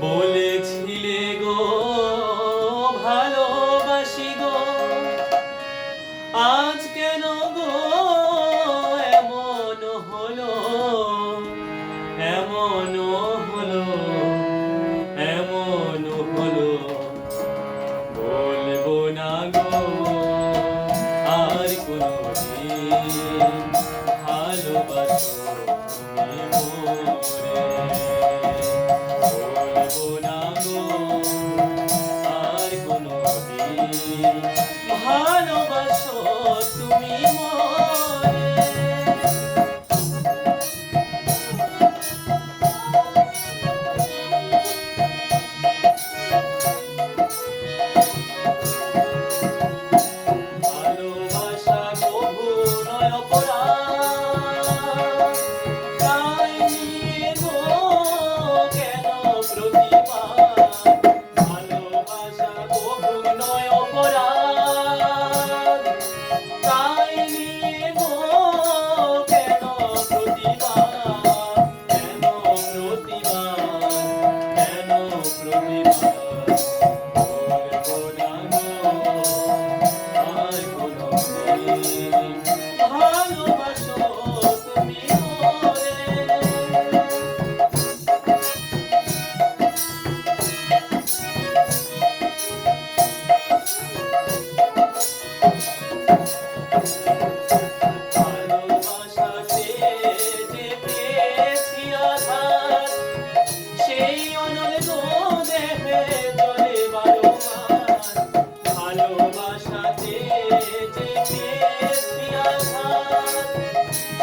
বলেছিলে গো, ভালোবাসি গো। আজ কেন গো এমন হলো? এমন হলো? এমন হলো? বলব না গো, আর কোনো ভালোবাসো ভালোবাসো নয় অপরাধ।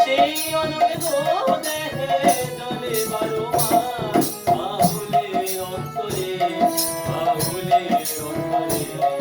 সেই অনন্ত দেহে জলে বারো বাহুলে অন্তরে বাহুলে অন্তরে।